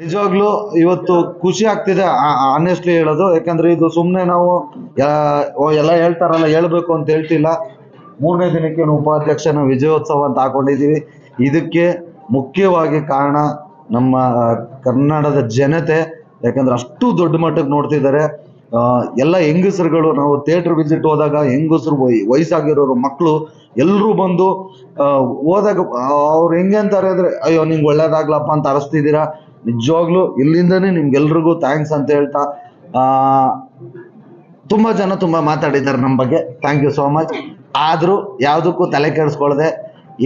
ನಿಜವಾಗ್ಲೂ ಇವತ್ತು ಖುಷಿ ಆಗ್ತಿದೆ ಆನೆಸ್ಟ್ಲಿ ಹೇಳೋದು. ಯಾಕಂದ್ರೆ ಇದು ಸುಮ್ಮನೆ ನಾವು ಎಲ್ಲ ಹೇಳ್ತಾರಲ್ಲ, ಹೇಳ್ಬೇಕು ಅಂತ ಹೇಳ್ತಿಲ್ಲ. ಮೂರನೇ ದಿನಕ್ಕೆ ಉಪಾಧ್ಯಕ್ಷನ ವಿಜಯೋತ್ಸವ ಅಂತ ಹಾಕೊಂಡಿದ್ದೀವಿ ಇದಕ್ಕೆ ಮುಖ್ಯವಾಗಿ ಕಾರಣ ನಮ್ಮ ಕನ್ನಡದ ಜನತೆ. ಯಾಕಂದ್ರೆ ಅಷ್ಟು ದೊಡ್ಡ ಮಟ್ಟಕ್ಕೆ ನೋಡ್ತಿದ್ದಾರೆ. ಎಲ್ಲ ಹೆಂಗಸರುಗಳು, ನಾವು ಥಿಯೇಟರ್ ವಿಸಿಟ್ ಹೋದಾಗ ಹೆಂಗಸರು ವಯ್- ವಯಸ್ಸಾಗಿರೋರು ಮಕ್ಕಳು ಎಲ್ಲರೂ ಬಂದು ಹೋದಾಗ ಅವ್ರು ಹೆಂಗೆ ಅಂತಾರೆ ಅಂದ್ರೆ, ಅಯ್ಯೋ, ನಿಂಗೆ ಒಳ್ಳೇದಾಗ್ಲಪ್ಪ ಅಂತ ಅರಸ್ತಿದ್ದೀರಾ? ನಿಜವಾಗ್ಲೂ ಇಲ್ಲಿಂದನೇ ನಿಮ್ಗೆಲ್ರಿಗೂ ಥ್ಯಾಂಕ್ಸ್ ಅಂತ ಹೇಳ್ತಾ ಆ, ತುಂಬಾ ಜನ ತುಂಬಾ ಮಾತಾಡಿದ್ದಾರೆ ನಮ್ಮ ಬಗ್ಗೆ. ಥ್ಯಾಂಕ್ ಯು ಸೋ ಮಚ್ ಆದರೂ ಯಾವುದಕ್ಕೂ ತಲೆ ಕೆಡಿಸ್ಕೊಳ್ದೆ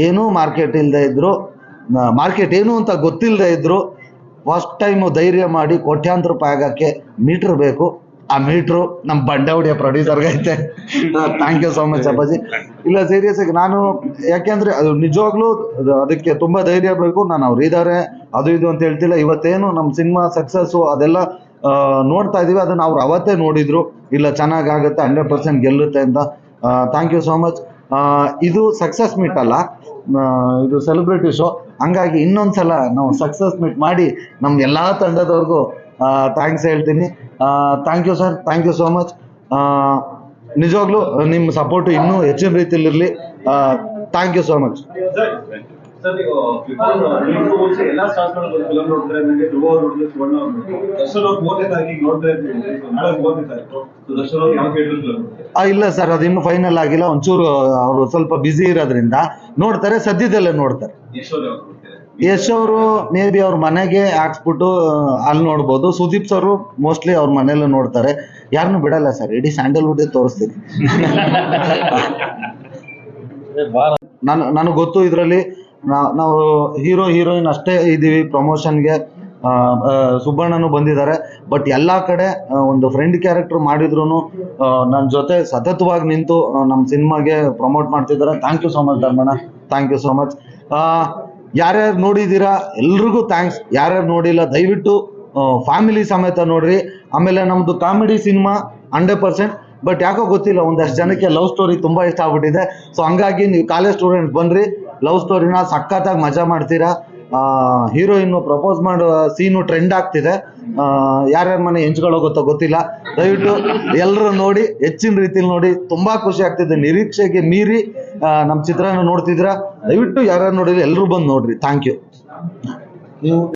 ಏನೂ ಮಾರ್ಕೆಟ್ ಇಲ್ಲದೆ ಇದ್ರು ಮಾರ್ಕೆಟ್ ಏನು ಅಂತ ಗೊತ್ತಿಲ್ಲದೆ ಇದ್ರು ಫಸ್ಟ್ ಟೈಮು ಧೈರ್ಯ ಮಾಡಿ ಕೋಟ್ಯಾಂತರ ರೂಪಾಯಿ ಆಗಕ್ಕೆ ಮೀಟ್ರ್ ಬೇಕು. ಆ ಮೀಟ್ರು ನಮ್ಮ ಬಂಡಾವಡಿಯ ಪ್ರೊಡ್ಯೂಸರ್ಗೆ ಐತೆ. ಥ್ಯಾಂಕ್ ಯು ಸೋ ಮಚ್ ಅಪ್ಪಾಜಿ. ಇಲ್ಲ ಸೀರಿಯಸ್ ಆಗಿ ನಾನು ಯಾಕೆಂದ್ರೆ ಅದು ನಿಜವಾಗ್ಲೂ ಅದು ಅದಕ್ಕೆ ತುಂಬಾ ಧೈರ್ಯ ಬೇಕು. ನಾನು ಅವ್ರು ಇದ್ದಾರೆ ಅದು ಇದು ಅಂತ ಹೇಳ್ತಿಲ್ಲ. ಇವತ್ತೇನು ನಮ್ಮ ಸಿನಿಮಾ ಸಕ್ಸಸ್ಸು ಅದೆಲ್ಲ ನೋಡ್ತಾ ಇದೀವಿ. ಅದನ್ನ ಅವ್ರು ಅವತ್ತೇ ನೋಡಿದ್ರು. ಇಲ್ಲ ಚೆನ್ನಾಗಾಗುತ್ತೆ ಹಂಡ್ರೆಡ್ ಪರ್ಸೆಂಟ್ ಗೆಲ್ಲುತ್ತೆ ಅಂತ. ಥ್ಯಾಂಕ್ ಯು ಸೋ ಮಚ್ ಇದು ಸಕ್ಸಸ್ ಮೀಟ್ ಅಲ್ಲ. ಇದು ಸೆಲೆಬ್ರಿಟಿ ಶೋ ಹಂಗಾಗಿ ಇನ್ನೊಂದ್ಸಲ ನಾವು ಸಕ್ಸಸ್ ಮೀಟ್ ಮಾಡಿ ನಮ್ಮ ಎಲ್ಲಾ ತಂಡದವ್ರಿಗೂ ಥ್ಯಾಂಕ್ಸ್ ಹೇಳ್ತೀನಿ. Thank you sir thank you so much ನಿಜವಾಗ್ಲೂ ನಿಮ್ಮ ಸಪೋರ್ಟ್ ಇನ್ನೂ ಹೆಚ್ಚಿನ ರೀತಿಯಲ್ಲಿ ಇರಲಿ ಥ್ಯಾಂಕ್ ಯು ಸೋ ಮಚ್ ಇಲ್ಲ ಸರ್ ಅದು ಇನ್ನು ಫೈನಲ್ ಆಗಿಲ್ಲ. ಒಂಚೂರು ಅವರು ಸ್ವಲ್ಪ ಬ್ಯುಸಿ ಇರೋದ್ರಿಂದ ನೋಡ್ತಾರೆ. ಸದ್ಯದಲ್ಲೇ ನೋಡ್ತಾರೆ. ಯಶ್ ಅವರು, ಮೇ ಬಿ ಅವ್ರ ಮನೆಗೆ ಹಾಕ್ಸ್ಬಿಟ್ಟು ಅಲ್ಲಿ ನೋಡ್ಬೋದು. ಸುದೀಪ್ ಸರ್ ಮೋಸ್ಟ್ಲಿ ಅವ್ರ ಮನೇಲಿ ನೋಡ್ತಾರೆ. ಯಾರನ್ನು ಬಿಡಲ್ಲ ಸರ್, ಇಡೀ ಸ್ಯಾಂಡಲ್ವುಡ್ ತೋರಿಸ್ತೀನಿ. ನನ್, ನನಗೆ ಗೊತ್ತು ಇದರಲ್ಲಿ ನಾವು ಹೀರೋ, ಹೀರೋಯಿನ್ ಅಷ್ಟೇ ಇದ್ದೀವಿ ಪ್ರಮೋಷನ್ಗೆ. ಸುಬ್ಬಣ್ಣನು ಬಂದಿದ್ದಾರೆ. ಬಟ್ ಎಲ್ಲಾ ಕಡೆ ಒಂದು ಫ್ರೆಂಡ್ ಕ್ಯಾರೆಕ್ಟರ್ ಮಾಡಿದ್ರು ನನ್ನ ಜೊತೆ ಸತತವಾಗಿ ನಿಂತು ನಮ್ಮ ಸಿನಿಮಾಗೆ ಪ್ರಮೋಟ್ ಮಾಡ್ತಿದ್ದಾರೆ. Thank you so much Dharmanna. Thank you so much. ಯಾರ್ಯಾರು ನೋಡಿದ್ದೀರಾ ಎಲ್ರಿಗೂ ಥ್ಯಾಂಕ್ಸ್ ಯಾರ್ಯಾರು ನೋಡಿಲ್ಲ, ದಯವಿಟ್ಟು ಫ್ಯಾಮಿಲಿ ಸಮೇತ ನೋಡ್ರಿ. ಆಮೇಲೆ ನಮ್ಮದು comedy cinema hundred percent but ಯಾಕೋ ಗೊತ್ತಿಲ್ಲ, ಒಂದಷ್ಟು ಜನಕ್ಕೆ ಲವ್ ಸ್ಟೋರಿ ತುಂಬ ಇಷ್ಟ ಆಗ್ಬಿಟ್ಟಿದೆ. ಸೊ ಹಂಗಾಗಿ ನೀವು ಕಾಲೇಜ್ ಸ್ಟೂಡೆಂಟ್ ಬನ್ರಿ. ಲವ್ ಸ್ಟೋರಿನ ಸಖತ್ತಾಗಿ ಮಜಾ ಮಾಡ್ತೀರಾ? ಹೀರೋಯಿನ್ನು ಪ್ರಪೋಸ್ ಮಾಡೋ ಸೀನು ಟ್ರೆಂಡ್ ಆಗ್ತಿದೆ. ಯಾರ್ಯಾರ ಮನೆ ಹೆಂಚ್ಕೊಳ್ಳೋಗುತ್ತೋ ಗೊತ್ತಿಲ್ಲ. ದಯವಿಟ್ಟು ಎಲ್ಲರೂ ನೋಡಿ, ಹೆಚ್ಚಿನ ರೀತಿಯಲ್ಲಿ ನೋಡಿ, ತುಂಬಾ ಖುಷಿ ಆಗ್ತಿದೆ. ನಿರೀಕ್ಷೆಗೆ ಮೀರಿ ನಮ್ಮ ಚಿತ್ರನ ನೋಡ್ತಿದ್ರ ದಯವಿಟ್ಟು ಯಾರ್ಯಾರು ನೋಡಿದ್ರೆ ಎಲ್ಲರೂ ಬಂದು ನೋಡ್ರಿ. Thank you